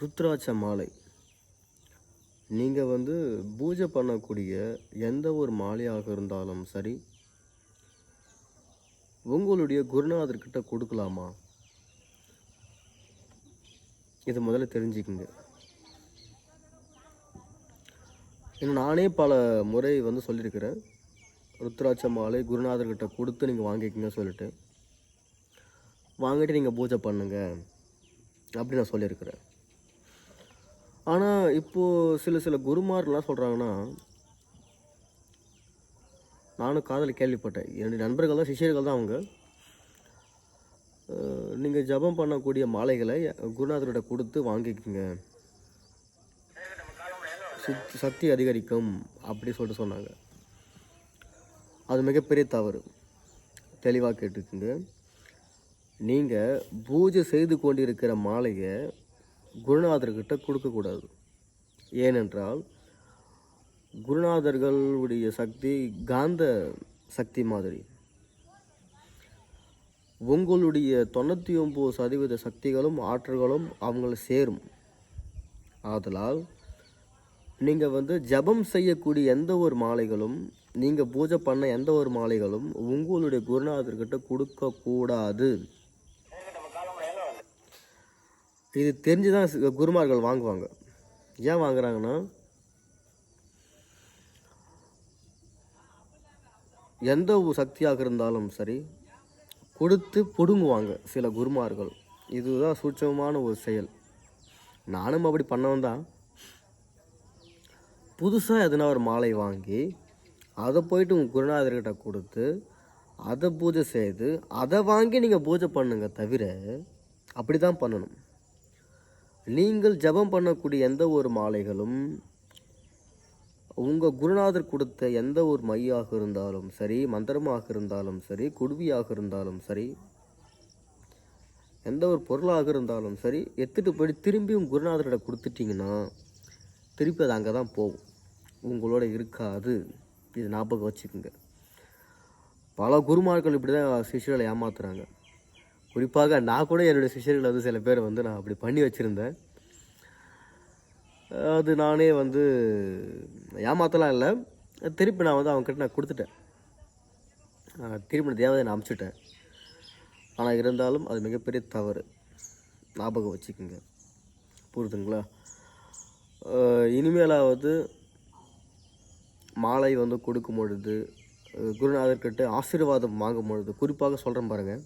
ருத்ராட்ச மாலை. நீங்கள் வந்து பூஜை பண்ணக்கூடிய எந்த ஒரு மாலையாக இருந்தாலும் சரி உங்களுடைய குருநாதர்கிட்ட கொடுக்கலாமா? இது முதல்ல தெரிஞ்சுக்குங்க. இன்னும் நானே பல முறை வந்து சொல்லியிருக்கிறேன் ருத்ராட்ச மாலை குருநாதர்கிட்ட கொடுத்து நீங்கள் வாங்கிக்கங்க சொல்லிட்டு. வாங்கிட்டு நீங்கள் பூஜை பண்ணுங்க அப்படி நான் சொல்லியிருக்கிறேன். ஆனால் இப்போது சில சில குருமார்லாம் சொல்கிறாங்கன்னா நானும் காதல் கேள்விப்பட்டேன். என்னுடைய நண்பர்கள் தான் சிஷியர்கள் தான் அவங்க. நீங்கள் ஜெபம் பண்ணக்கூடிய மாலைகளை குருநாதர்கிட்ட கொடுத்து வாங்கிக்கோங்க. சித் சக்தி அதிகரிக்கும் அப்படி சொல்லிட்டு சொன்னாங்க. அது மிகப்பெரிய தவறு. தெளிவாக கேட்டுக்குங்க. நீங்கள் பூஜை செய்து கொண்டிருக்கிற மாலையை குருநாதர்கிட்ட கொடுக்கக்கூடாது. ஏனென்றால் குருநாதர்களுடைய சக்தி காந்த சக்தி மாதிரி. உங்களுடைய தொண்ணூற்றி ஒம்பது சதவீத சக்திகளும் ஆற்றல்களும் அவங்கள சேரும். ஆதலால் நீங்கள் வந்து ஜெபம் செய்யக்கூடிய எந்த ஒரு மாலைகளும் நீங்கள் பூஜை பண்ண எந்த ஒரு மாலைகளும் உங்களுடைய குருநாதர்கிட்ட கொடுக்கக்கூடாது. இது தெரிஞ்சு தான் குருமார்கள் வாங்குவாங்க. ஏன் வாங்குறாங்கன்னா எந்த ஒரு சக்தியாக இருந்தாலும் சரி கொடுத்து பிடுங்குவாங்க சில குருமார்கள். இதுதான் சூட்சமமான ஒரு செயல். நானும் அப்படி பண்ணவன் தான் புதுசாக எதனா ஒரு மாலை வாங்கி அதை போயிட்டு உங்கள் குருநாதர்கிட்ட கொடுத்து அதை பூஜை செய்து அதை வாங்கி நீங்கள் பூஜை பண்ணுங்க தவிர அப்படி தான் பண்ணணும். நீங்கள் ஜெபம் பண்ணக்கூடிய எந்த ஒரு மாலைகளும் உங்கள் குருநாதர் கொடுத்த எந்த ஒரு மையாக இருந்தாலும் சரி மந்திரமாக இருந்தாலும் சரி குடுவியாக இருந்தாலும் சரி எந்த ஒரு பொருளாக இருந்தாலும் சரி எடுத்துகிட்டு போயிட்டு திரும்பி உங்கள் குருநாதர்கிட்ட கொடுத்துட்டிங்கன்னா திருப்பி அது அங்கே தான் போகும். உங்களோட இருக்காது. இது ஞாபகம் வச்சுக்கோங்க. பல குருமார்கள் இப்படி தான் சிஷியர்களை ஏமாத்துறாங்க. குறிப்பாக நான் கூட என்னுடைய சிஷ்யர்களை வந்து சில பேர் வந்து நான் அப்படி பண்ணி வச்சுருந்தேன். அது நானே வந்து ஏமாத்தலாம் இல்லை. திருப்பி நான் வந்து அவங்ககிட்ட நான் கொடுத்துட்டேன். திருப்பி நான் தேவதை நான் அமுச்சுட்டேன். ஆனால் இருந்தாலும் அது மிகப்பெரிய தவறு. ஞாபகம் வச்சுக்கோங்க. புரியுதுங்களா? இனிமேலாவது மாலை வந்து கொடுக்கும் பொழுது குருநாதர்கிட்ட ஆசீர்வாதம் வாங்கும் பொழுது குறிப்பாக சொல்கிறேன் பாருங்கள்